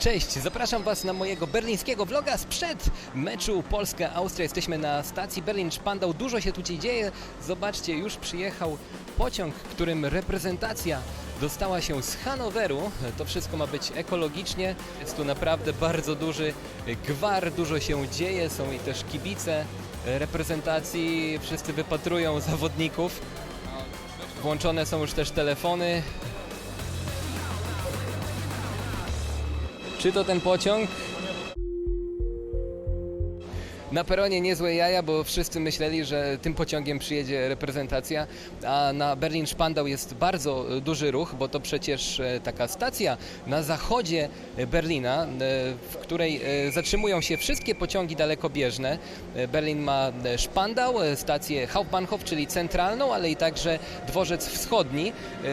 Cześć, zapraszam Was na mojego berlińskiego vloga sprzed meczu Polska-Austria. Jesteśmy na stacji Berlin-Spandau. Dużo się tu dzieje. Zobaczcie, już przyjechał pociąg, którym reprezentacja dostała się z Hanoweru. To wszystko ma być ekologicznie. Jest tu naprawdę bardzo duży gwar, dużo się dzieje. Są i też kibice reprezentacji. Wszyscy wypatrują zawodników. Włączone są już też telefony. Czy to ten pociąg? Na peronie niezłe jaja, bo wszyscy myśleli, że tym pociągiem przyjedzie reprezentacja, a na Berlin-Spandau jest bardzo e, duży ruch, bo to przecież e, taka stacja na zachodzie e, Berlina, w której zatrzymują się wszystkie pociągi dalekobieżne. Berlin ma Spandau, stację Hauptbahnhof, czyli centralną, ale i także dworzec wschodni,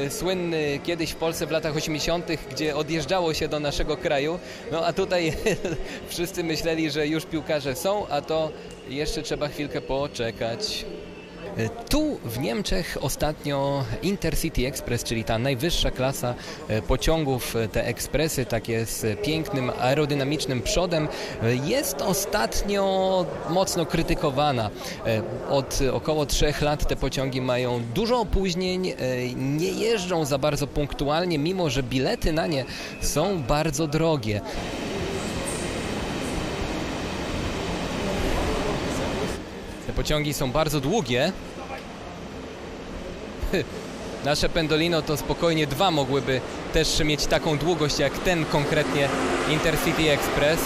słynny kiedyś w Polsce w latach 80., gdzie odjeżdżało się do naszego kraju. No a tutaj wszyscy myśleli, że już piłkarze są, a to jeszcze trzeba chwilkę poczekać. E, Tu w Niemczech ostatnio Intercity Express, czyli ta najwyższa klasa e, pociągów, e, te ekspresy takie z pięknym aerodynamicznym przodem, jest ostatnio mocno krytykowana. Od około trzech lat te pociągi mają dużo opóźnień, nie jeżdżą za bardzo punktualnie, mimo że bilety na nie są bardzo drogie. Pociągi są bardzo długie. Nasze Pendolino to spokojnie dwa mogłyby też mieć taką długość jak ten konkretnie Intercity Express.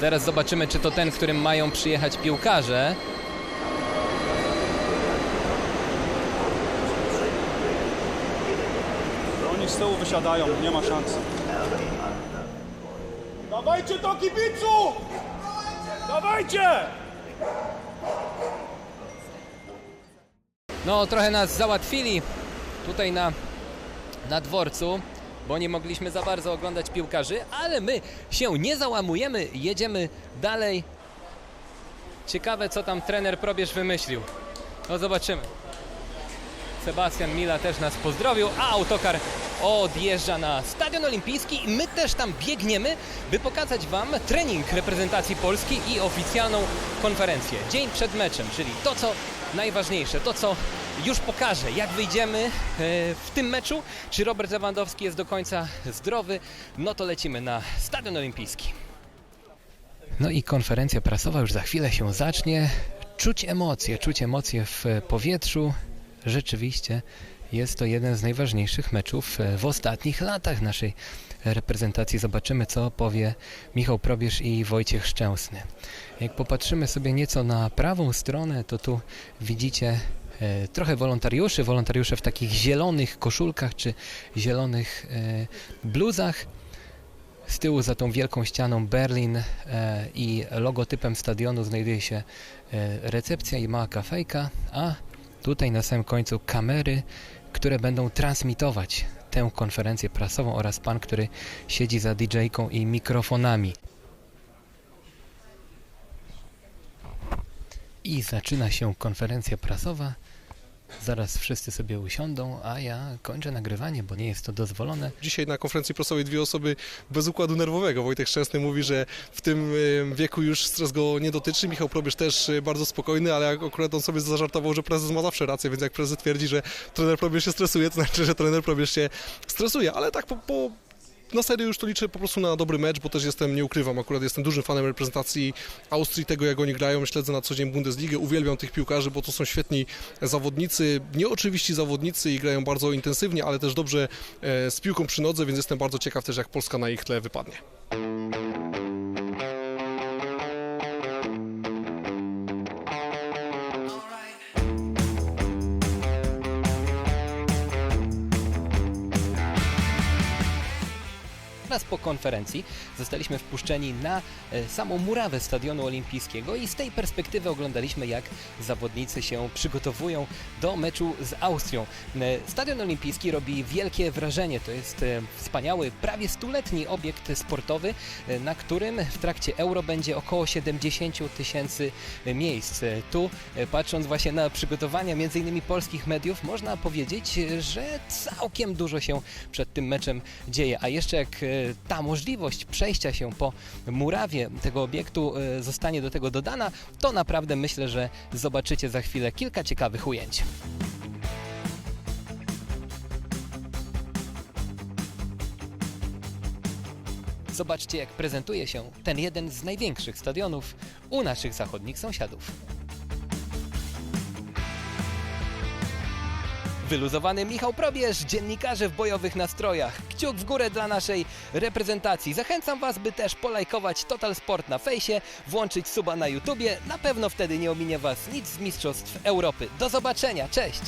Zaraz zobaczymy, czy to ten, którym mają przyjechać piłkarze. Oni z tyłu wysiadają, nie ma szans. Dawajcie to kibicu! Dawajcie! No, trochę nas załatwili tutaj na, na dworcu, bo nie mogliśmy za bardzo oglądać piłkarzy, ale my się nie załamujemy, jedziemy dalej. Ciekawe, co tam trener Probierz wymyślił. No, zobaczymy. Sebastian Mila też nas pozdrowił, a autokar odjeżdża na Stadion Olimpijski i my też tam biegniemy, by pokazać Wam trening reprezentacji Polski i oficjalną konferencję. Dzień przed meczem, czyli to, co najważniejsze, to, co już pokaże, jak wyjdziemy e, w tym meczu, czy Robert Lewandowski jest do końca zdrowy, no to lecimy na Stadion Olimpijski. No i konferencja prasowa już za chwilę się zacznie. Czuć emocje, czuć emocje w powietrzu. Rzeczywiście jest to jeden z najważniejszych meczów e, w ostatnich latach naszej reprezentacji. Zobaczymy, co powie Michał Probierz i Wojciech Szczęsny. Jak popatrzymy sobie nieco na prawą stronę, to tu widzicie e, trochę wolontariuszy, wolontariusze w takich zielonych koszulkach czy zielonych e, bluzach. Z tyłu za tą wielką ścianą Berlin i logotypem stadionu znajduje się recepcja i mała kafejka, a tutaj na samym końcu kamery, które będą transmitować tę konferencję prasową oraz pan, który siedzi za DJ-ką i mikrofonami. I zaczyna się konferencja prasowa. Zaraz wszyscy sobie usiądą, a ja kończę nagrywanie, bo nie jest to dozwolone. Dzisiaj na konferencji prasowej dwie osoby bez układu nerwowego. Wojtek Szczęsny mówi, że w tym e, wieku już stres go nie dotyczy. Michał Probierz też e, bardzo spokojny, ale akurat on sobie zażartował, że prezes ma zawsze rację, więc jak prezes twierdzi, że trener Probierz się stresuje, to znaczy, że trener Probierz się stresuje. Ale tak po, po na serio już to liczę po prostu na dobry mecz, bo też jestem, nie ukrywam, akurat jestem dużym fanem reprezentacji Austrii, tego jak oni grają, śledzę na co dzień Bundesligę, uwielbiam tych piłkarzy, bo to są świetni zawodnicy, nieoczywiści zawodnicy i grają bardzo intensywnie, ale też dobrze e, z piłką przy nodze, więc jestem bardzo ciekaw też jak Polska na ich tle wypadnie. Zaraz po konferencji zostaliśmy wpuszczeni na e, samą murawę Stadionu Olimpijskiego i z tej perspektywy oglądaliśmy, jak zawodnicy się przygotowują do meczu z Austrią. E, Stadion Olimpijski robi wielkie wrażenie. To jest e, wspaniały, prawie stuletni obiekt sportowy, na którym w trakcie Euro będzie około 70 tysięcy miejsc. Tu, patrząc właśnie na przygotowania innymi polskich mediów, można powiedzieć, że całkiem dużo się przed tym meczem dzieje. A jeszcze jak ta możliwość przejścia się po murawie tego obiektu e, zostanie do tego dodana, to naprawdę myślę, że zobaczycie za chwilę kilka ciekawych ujęć. Zobaczcie, jak prezentuje się ten jeden z największych stadionów u naszych zachodnich sąsiadów. Wyluzowany Michał Probierz, dziennikarze w bojowych nastrojach. Kciuk w górę dla naszej reprezentacji. Zachęcam Was, by też polajkować Total Sport na fejsie, włączyć suba na YouTubie. Na pewno wtedy nie ominie Was nic z Mistrzostw Europy. Do zobaczenia, cześć!